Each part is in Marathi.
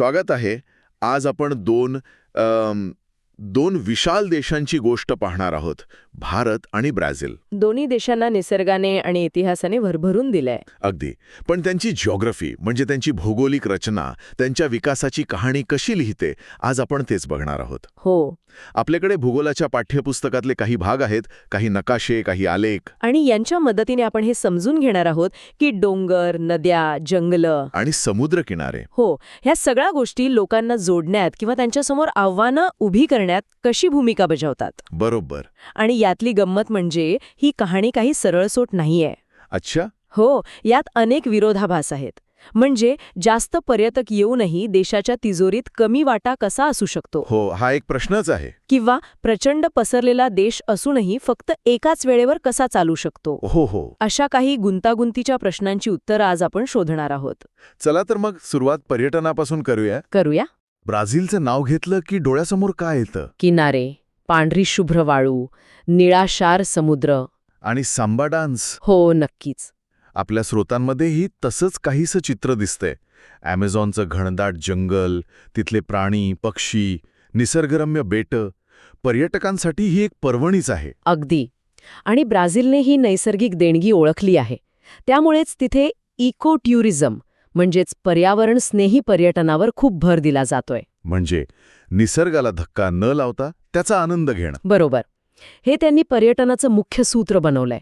स्वागत आहे. आज आपण दोन अम, दोन विशाल देशांची गोष्ट पाहणार आहोत. भारत आणि ब्राझील. दोन्ही देशांना निसर्गाने आणि इतिहासाने भरभरून दिलंय. अगदी. पण त्यांची जिओग्राफी म्हणजे त्यांची भौगोलिक रचना त्यांच्या विकासाची कहाणी कशी लिहिते आज आपण तेच बघणार आहोत. हो. आपल्याकडे भूगोलाच्या पाठ्यपुस्तकातले काही भाग आहेत काही नकाशे काही आलेख. आणि यांच्या मदतीने आपण हे समजून घेणार आहोत की डोंगर नद्या जंगलं. आणि समुद्रकिनारे. हो. ह्या सगळ्या गोष्टी लोकांना जोडण्यात किंवा त्यांच्यासमोर आव्हानं उभी करण्यात कशी भूमिका बजावतात? बरोबर. आणि यातली गंमत म्हणजे ही कहाणी काही सरळसोट नाहीये. अच्छा. हो यात अनेक विरोधाभास आहेत. म्हणजे जास्त पर्यटक येऊनही देशाच्या तिजोरीत कमी वाटा कसा असू शकतो? हो हा एक प्रश्नच आहे. किंवा प्रचंड पसरलेला देश असूनही फक्त एकाच वेळेवर कसा चालू शकतो? हो हो. अशा काही गुंतागुंतीच्या प्रश्नांची उत्तरं आज आपण शोधणार आहोत. चला तर मग सुरुवात पर्यटनापासून करूया. करूया. ब्राझीलचं नाव घेतलं की डोळ्यासमोर काय येतं? किनारे. पांढरी शुभ्र वाळू निळाशार समुद्र. आणि सांबा डान्स. हो नक्कीच. आपल्या स्रोतांमध्येही तसंच काहीसं चित्र दिसतंय. ॲमेझॉनचं घनदाट जंगल तिथले प्राणी पक्षी निसर्गरम्य बेटं पर्यटकांसाठी ही एक पर्वणीच आहे. अगदी. आणि ब्राझीलने ही नैसर्गिक देणगी ओळखली आहे. त्यामुळेच तिथे इको ट्युरिझम म्हणजेच पर्यावरण स्नेही पर्यटनावर खूप भर दिला जातोय. म्हणजे निसर्गाला धक्का न लावता त्याचा आनंद घेणं. बरोबर. हे त्यांनी पर्यटनाचं मुख्य सूत्र बनवलंय.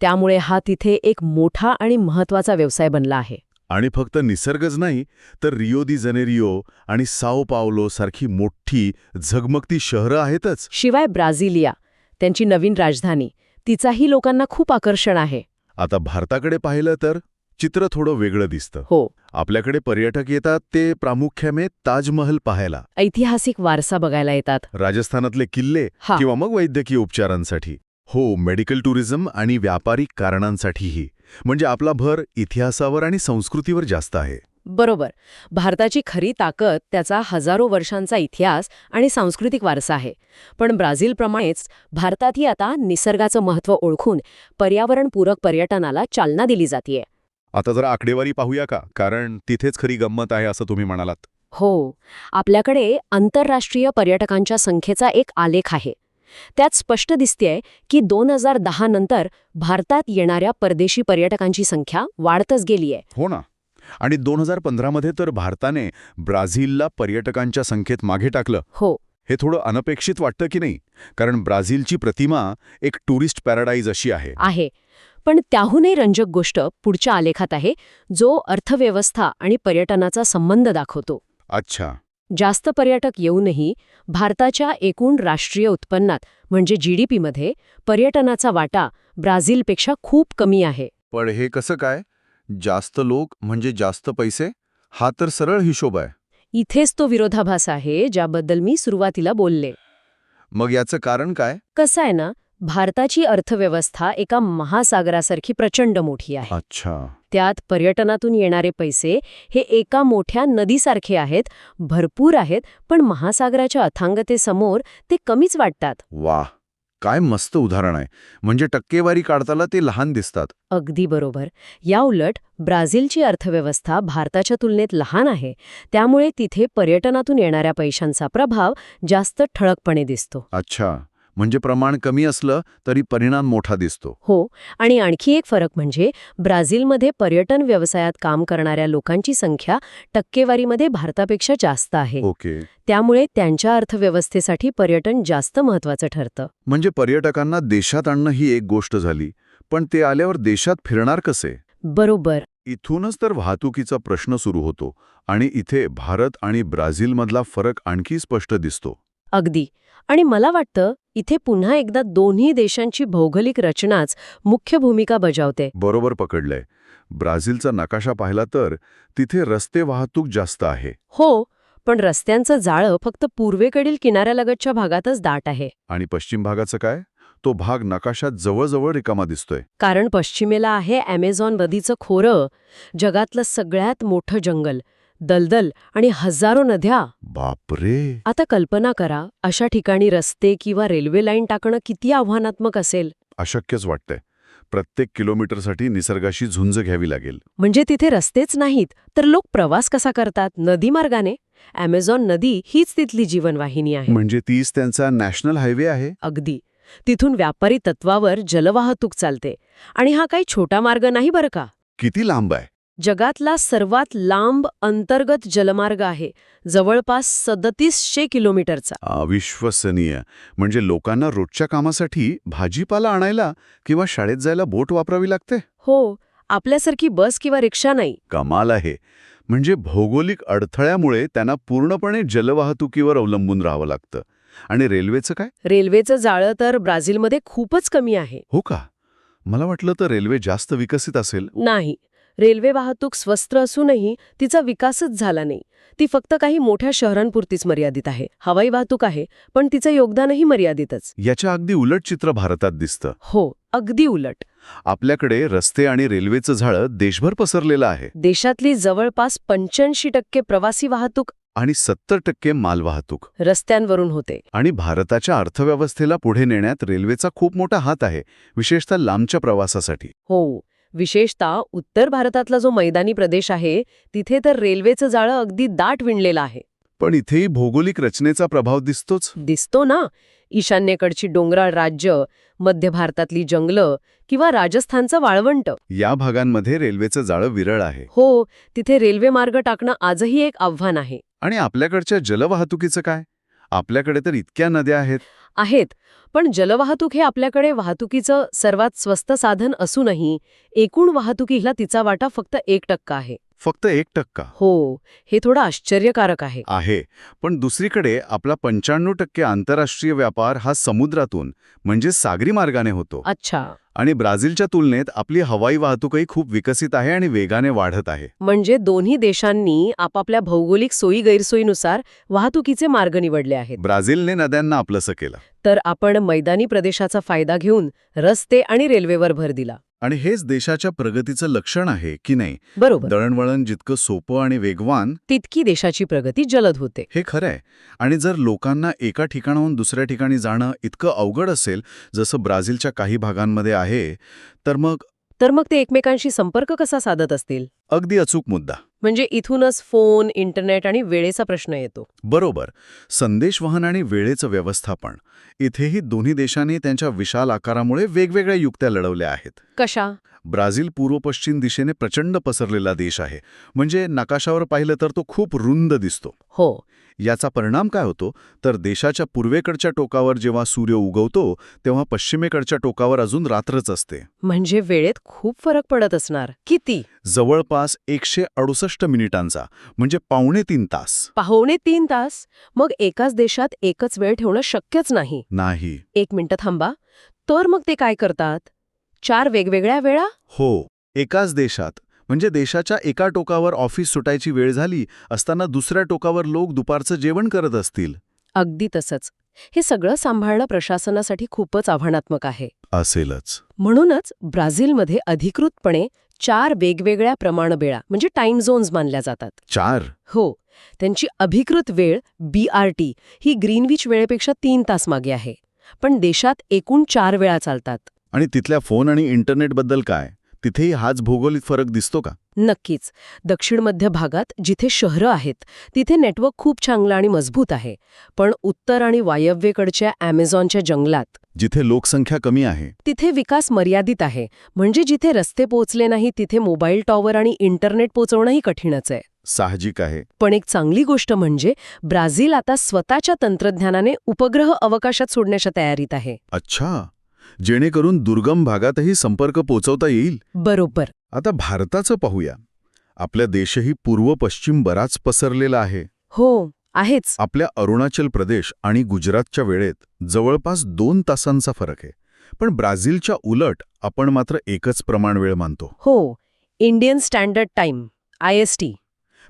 त्यामुळे हा तिथे एक मोठा आणि महत्त्वाचा व्यवसाय बनला आहे. आणि फक्त निसर्गच नाही तर रिओ दी जनेरिओ आणि साओ पावलो सारखी मोठी झगमगती शहरं आहेतच. शिवाय ब्राझिलिया त्यांची नवीन राजधानी तिचाही लोकांना खूप आकर्षण आहे. आता भारताकडे पाहिलं तर चित्र थोडं वेगळं दिसतं. हो. आपल्याकडे पर्यटक येतात ते प्रामुख्याने ताजमहल पाहायला. ऐतिहासिक वारसा बघायला येतात. राजस्थानातले किल्ले किंवा मग वैद्यकीय उपचारांसाठी. हो मेडिकल टुरिझम आणि व्यापारिक कारणांसाठीही. म्हणजे आपला भर इतिहासावर आणि संस्कृतीवर जास्त आहे. बरोबर. भारताची खरी ताकद त्याचा हजारो वर्षांचा इतिहास आणि सांस्कृतिक वारसा आहे. पण ब्राझीलप्रमाणेच भारतातही आता निसर्गाचं महत्त्व ओळखून पर्यावरणपूरक पर्यटनाला चालना दिली जातीये. आता जरा आकडेवारी पाहूया का? कारण तिथेच खरी गंमत आहे असं तुम्ही म्हणालात. हो. आपल्याकडे आंतरराष्ट्रीय पर्यटकांच्या संख्येचा एक आलेख आहे. त्यात स्पष्ट दिसतेय की दोन हजार दहा नंतर भारतात येणाऱ्या परदेशी पर्यटकांची संख्या वाढतच गेलीय. हो ना. आणि दोन हजार पंधरामध्ये तर भारताने ब्राझीलला पर्यटकांच्या संख्येत मागे टाकलं. हो. हे थोडं अनपेक्षित वाटतं की नाही? कारण ब्राझीलची प्रतिमा एक टुरिस्ट पॅराडाईज अशी आहे. आहे. पण त्याहूनही रंजक गोष्ट पुढच्या आलेखात आहे जो अर्थव्यवस्था आणि पर्यटनाचा संबंध दाखवतो. अच्छा. जास्त पर्यटक येऊनही भारताच्या एकूण राष्ट्रीय उत्पन्नात म्हणजे जीडीपीमध्ये पर्यटनाचा वाटा ब्राझीलपेक्षा खूप कमी आहे. पण हे कसं काय? जास्त लोक म्हणजे जास्त पैसे? हा तर सरळ हिशोब आहे. इथेच तो विरोधाभास आहे ज्याबद्दल मी सुरुवातीला बोलले. मग याचं कारण काय? कसं आहे ना भारताची अर्थव्यवस्था एका महासागरासारखी प्रचंड मोठी आहे. अच्छा. त्यात पर्यटनातून येणारे पैसे हे एका मोठ्या नदीसारखे आहेत भरपूर आहेत पण महासागराच्या अथांगतेसमोर ते कमीच वाटतात. वा काय मस्त उदाहरण आहे. म्हणजे टक्केवारी काढताना ते लहान दिसतात. अगदी बरोबर. याउलट ब्राझीलची अर्थव्यवस्था भारताच्या तुलनेत लहान आहे. त्यामुळे तिथे पर्यटनातून येणाऱ्या पैशांचा प्रभाव जास्त ठळकपणे दिसतो. अच्छा. म्हणजे प्रमाण कमी असलं तरी परिणाम मोठा दिसतो. हो आणि आणखी एक फरक म्हणजे ब्राझीलमध्ये पर्यटन व्यवसायात काम करणाऱ्या लोकांची संख्या टक्केवारीमध्ये भारतापेक्षा जास्त आहे. ओके. त्यामुळे त्यांच्या अर्थव्यवस्थेसाठी पर्यटन जास्त महत्वाचं ठरतं. म्हणजे पर्यटकांना देशात आणणं ही एक गोष्ट झाली पण ते आल्यावर देशात फिरणार कसे? बरोबर. इथूनच तर वाहतुकीचा प्रश्न सुरू होतो आणि इथे भारत आणि ब्राझीलमधला फरक आणखी स्पष्ट दिसतो. अगदी. आणि मला वाटतं इथे पुन्हा एकदा दोन्ही देशांची भौगोलिक रचनाच मुख्य भूमिका बजावते. बरोबर पकडलंय. ब्राझीलचा नकाशा पाहिला तर तिथे रस्ते वाहतूक जास्त आहे. हो पण रस्त्यांचं जाळं फक्त पूर्वेकडील किनाऱ्यालगतच्या भागातच दाट आहे. आणि पश्चिम भागाचं काय? तो भाग नकाशात जवळजवळ रिकामा दिसतोय. कारण पश्चिमेला आहे ॲमेझॉन नदीचं खोरं जगातलं सगळ्यात मोठं जंगल. दलदल आणि हजारो नद्या. बापरे! आता कल्पना करा अशा ठिकाणी रस्ते किंवा रेल्वे लाईन टाकणं किती आव्हानात्मक असेल? अशक्यच वाटतंय. प्रत्येक किलोमीटरसाठी निसर्गाशी झुंज घ्यावी लागेल. म्हणजे तिथे रस्तेच नाहीत तर लोक प्रवास कसा करतात? नदीमार्गाने ॲमेझॉन नदी हीच तिथली जीवनवाहिनी आहे. म्हणजे तीच त्यांचा नॅशनल हायवे आहे? अगदी. तिथून व्यापारी तत्वावर जलवाहतूक चालते. आणि हा काही छोटा मार्ग नाही बरं का? किती लांब आहे? जगातला सर्वात लांब अंतर्गत जलमार्ग आहे जवळपास सदतीसशे किलोमीटरचा. अविश्वसनीय. म्हणजे लोकांना रोजच्या कामासाठी भाजीपाला आणायला किंवा शाळेत जायला बोट वापरावी लागते? हो आपल्यासारखी बस किंवा रिक्षा नाही. कमाल आहे. म्हणजे भौगोलिक अडथळ्यामुळे त्यांना पूर्णपणे जलवाहतुकीवर अवलंबून राहावं लागतं. आणि रेल्वेचं काय? रेल्वेचं जाळं तर ब्राझीलमध्ये खूपच कमी आहे. हो का? मला वाटलं तर रेल्वे जास्त विकसित असेल. नाही रेल्वे वाहतूक स्वस्त असूनही तिचा विकासच झाला नाही. ती फक्त काही मोठ्या शहरांपुरतीच मर्यादित आहे. हवाई वाहतूक आहे पण तिचं योगदानही मर्यादितच. याच्या अगदी उलट चित्र भारतात दिसतं. हो अगदी उलट. आपल्याकडे रस्ते आणि रेल्वेचं जाळं देशभर पसरलेलं आहे. देशातली जवळपास पंच्याऐंशी टक्के प्रवासी वाहतूक आणि सत्तर टक्के मालवाहतूक. रस्त्यांवरून होते. आणि भारताच्या अर्थव्यवस्थेला पुढे नेण्यात रेल्वेचा खूप मोठा हात आहे विशेषतः लांबच्या प्रवासासाठी. हो. विशेषतः उत्तर भारतातला जो मैदानी प्रदेश आहे तिथे तर रेल्वेचं जाळं अगदी दाट विणलेलं आहे. पण इथेही भौगोलिक रचनेचा प्रभाव दिसतोच. दिसतो ना. ईशान्येकडची डोंगराळ राज्य मध्य भारतातली जंगलं किंवा राजस्थानचं वाळवंट. या भागांमध्ये रेल्वेचं जाळं विरळ आहे. हो तिथे रेल्वे मार्ग टाकणं आजही एक आव्हान आहे. आणि आपल्याकडच्या जलवाहतुकीचं काय? आपल्याकडे तर इतक्या नद्या आहेत. आहेत. पण जलवाहतूक हे आपल्याकडे वाहतुकीचं सर्वात स्वस्त साधन असूनही एकूण वाहतुकीला तिचा वाटा फक्त एक टक्का आहे. फक्त एक टक्का? हो हे थोडं आश्चर्यकारक आहे. आहे. पण दुसरीकडे आपला पंच्याण्णव टक्के आंतरराष्ट्रीय व्यापार हा समुद्रातून म्हणजे सागरी मार्गाने होतो. अच्छा. आणि ब्राझीलच्या तुलनेत आपली हवाई वाहतूकही खूप विकसित आहे आणि वेगाने वाढत आहे. म्हणजे दोन्ही देशांनी आपापल्या भौगोलिक सोयी गैरसोयीनुसार वाहतुकीचे मार्ग निवडले आहेत. ब्राझीलने नद्यांना आपलंसं केलं. तर आपण मैदानी प्रदेशाचा फायदा घेऊन रस्ते आणि रेल्वेवर भर दिला. आणि हेच देशाच्या प्रगतीचं लक्षण आहे की नाही? बरोबर. दळणवळण जितकं सोपं आणि वेगवान तितकी देशाची प्रगती जलद होते. हे खरं आहे. आणि जर लोकांना एका ठिकाणाहून दुसऱ्या ठिकाणी जाणं इतकं अवघड असेल जसं ब्राझीलच्या काही भागांमध्ये आहे तर मग तर मग ते एकमेकांशी संपर्क कसा साधत असतील? अगदी अचूक मुद्दा. म्हणजे इथूनच फोन इंटरनेट आणि वेळेचा प्रश्न येतो. बरोबर. संदेशवहन आणि वेळेचं व्यवस्थापन. इथेही दोन्ही देशांनी त्यांच्या विशाल आकारामुळे वेगवेगळ्या युक्त्या लढवल्या आहेत. कशा? ब्राझील पूर्व पश्चिम दिशेने प्रचंड पसरलेला देश आहे. म्हणजे नकाशावर पाहिलं तर तो खूप रुंद दिसतो. हो. याचा परिणाम काय होतो? तर देशाच्या पूर्वेकडच्या टोकावर जेव्हा सूर्य उगवतो तेव्हा पश्चिमेकडच्या टोकावर अजून रात्रच असते. म्हणजे वेळेत खूप फरक पडत असणार. किती? जवळपास एकशे अडुसष्ट मिनिटांचा म्हणजे पावणे तीन तास. पाहुणे तीन तास? मग एकाच देशात एकच वेळ ठेवणं शक्यच नाही. नाही. एक मिनिटं थांबा. तर मग ते काय करतात? चार वेगवेगळ्या वेळा? हो. एकाच देशात म्हणजे देशाच्या एका टोकावर ऑफिस सुटायची वेळ झाली असताना दुसऱ्या टोकावर लोक दुपारचं जेवण करत असतील. अगदी तसंच. हे सगळं सांभाळणं प्रशासनासाठी खूपच आव्हानात्मक आहे. असेलच. म्हणूनच ब्राझीलमध्ये अधिकृतपणे चार वेगवेगळ्या प्रमाणबेळा म्हणजे टाइम झोन्स मानल्या जातात. चार? हो. त्यांची अभिकृत वेळ बी आर टी ही ग्रीनविच वेळेपेक्षा तीन तास मागे आहे. पण देशात एकूण चार वेळा चालतात. आणि तिथल्या फोन आणि इंटरनेटबद्दल काय? तिथेही हाच भौगोलिक फरक दिसतो का? नक्कीच. दक्षिण मध्य भागात जिथे शहरं आहेत तिथे नेटवर्क खूप चांगलं आणि मजबूत आहे. पण उत्तर आणि वायव्येकडच्या ॲमेझॉनच्या जंगलात जिथे लोकसंख्या कमी आहे. तिथे विकास मर्यादित आहे. म्हणजे जिथे रस्ते पोहोचले नाही तिथे मोबाईल टॉवर आणि इंटरनेट पोहोचवणंही कठीणच आहे. साहजिक आहे. पण एक चांगली गोष्ट म्हणजे ब्राझील आता स्वतःच्या तंत्रज्ञानाने उपग्रह अवकाशात सोडण्याच्या तयारीत आहे. अच्छा. जेणेकरून दुर्गम भागातही संपर्क पोचवता येईल? बरोबर. आता भारताचं पाहूया. आपल्या देशही पूर्व पश्चिम बराच पसरलेला आहे. हो आहेच. आपल्या अरुणाचल प्रदेश आणि गुजरातच्या वेळेत जवळपास दोन तासांचा फरक आहे. पण ब्राझीलच्या उलट आपण मात्र एकच प्रमाण वेळ मानतो. हो Indian standard time I S T.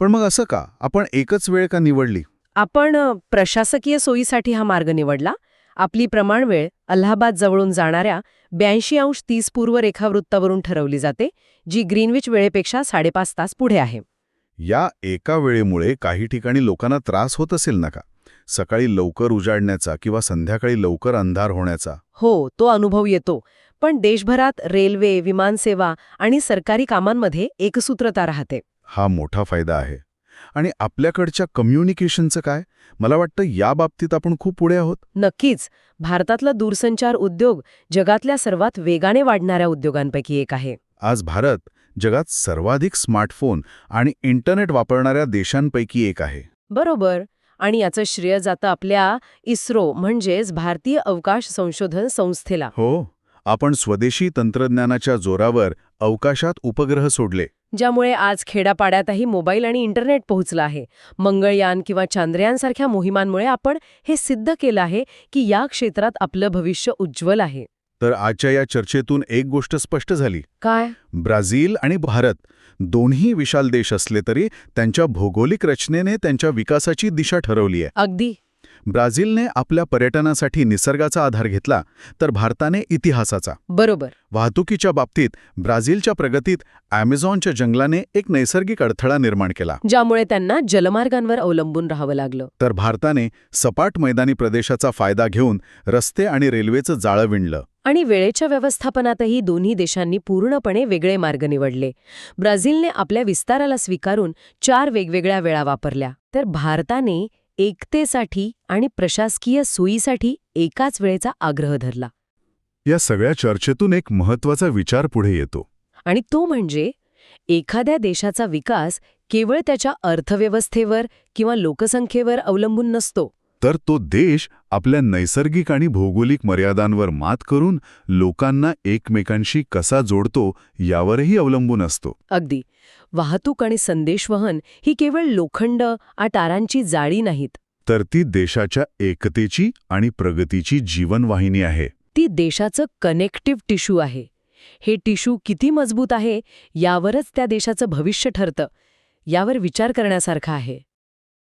पण मग असं का? आपण एकच वेळ का निवडली? आपण प्रशासकीय सोयीसाठी हा मार्ग निवडला? आपली प्रमाणवेळ अलाहाबाद जवळून जाणाऱ्या ब्याऐंशी अंश तीस पूर्व रेखावृत्तावरून ठरवली जाते जी ग्रीनविच वेळेपेक्षा साडेपाच तास पुढे आहे. या एका वेळेमुळे काही ठिकाणी लोकांना त्रास होत असेल ना का सकाळी लवकर उजाडण्याचा किंवा संध्याकाळी लवकर अंधार होण्याचा. हो तो अनुभव येतो पण देशभरात रेल्वे विमानसेवा आणि सरकारी कामांमध्ये एकसूत्रता राहते. हा मोठा फायदा आहे. आणि आपल्याकडच्या कम्युनिकेशनचं काय? मला वाटतं या बाबतीत आपण खूप पुढे आहोत. नक्कीच. भारतातला दूरसंचार उद्योग जगातल्या सर्वात वेगाने वाढणाऱ्या उद्योगांपैकी एक आहे. आज भारत जगात सर्वाधिक स्मार्टफोन आणि इंटरनेट वापरणाऱ्या देशांपैकी एक आहे. बरोबर. आणि याचं श्रेय जातं आपल्या इस्रो म्हणजेच भारतीय अवकाश संशोधन संस्थेला. हो. आपण स्वदेशी तंत्रज्ञानाच्या जोरावर अवकाशात उपग्रह सोडले. ज्यामुळे आज खेड्यापाड्यातही मोबाईल आणि इंटरनेट पोहोचलं आहे. मंगळयान किंवा चांद्रयानसारख्या मोहिमांमुळे आपण हे सिद्ध केलं आहे की या क्षेत्रात आपलं भविष्य उज्ज्वल आहे. तर आजच्या या चर्चेतून एक गोष्ट स्पष्ट झाली. काय? ब्राझील आणि भारत दोन्ही विशाल देश असले तरी त्यांच्या भौगोलिक रचनेने त्यांच्या विकासाची दिशा ठरवली आहे. अगदी. ब्राझीलने आपल्या पर्यटनासाठी निसर्गाचा आधार घेतला तर भारताने इतिहासाचा. बरोबर. वाहतुकीच्या बाबतीत ब्राझीलच्या प्रगतीत ॲमेझॉनच्या जंगलाने एक नैसर्गिक अडथळा निर्माण केला. ज्यामुळे त्यांना जलमार्गांवर अवलंबून राहावं लागलं. तर भारताने सपाट मैदानी प्रदेशाचा फायदा घेऊन रस्ते आणि रेल्वेचं जाळं विणलं. आणि वेळेच्या व्यवस्थापनातही दोन्ही देशांनी पूर्णपणे वेगळे मार्ग निवडले. ब्राझीलने आपल्या विस्ताराला स्वीकारून चार वेगवेगळ्या वेळा वापरल्या. तर भारताने एकतेसाठी आणि प्रशासकीय सोयीसाठी एकाच वेळेचा आग्रह धरला. या सगळ्या चर्चेतून एक महत्त्वाचा विचार पुढे येतो. आणि तो म्हणजे एखाद्या देशाचा विकास केवळ त्याच्या अर्थव्यवस्थेवर किंवा लोकसंख्येवर अवलंबून नसतो. तर तो देश आपल्या नैसर्गिक आणि भौगोलिक मर्यादांवर मात करून लोकांना एकमेकांशी कसा जोडतो यावरही अवलंबून असतो. अगदी. वाहतूक आणि संदेशवहन ही केवळ लोखंड आ तारांची जाळी नाहीत. तर ती देशाच्या एकतेची आणि प्रगतीची जीवनवाहिनी आहे. ती देशाचं कनेक्टिव्ह टिश्यू आहे. हे टिश्यू किती मजबूत आहे यावरच त्या देशाचं भविष्य ठरतं यावर विचार करण्यासारखं आहे.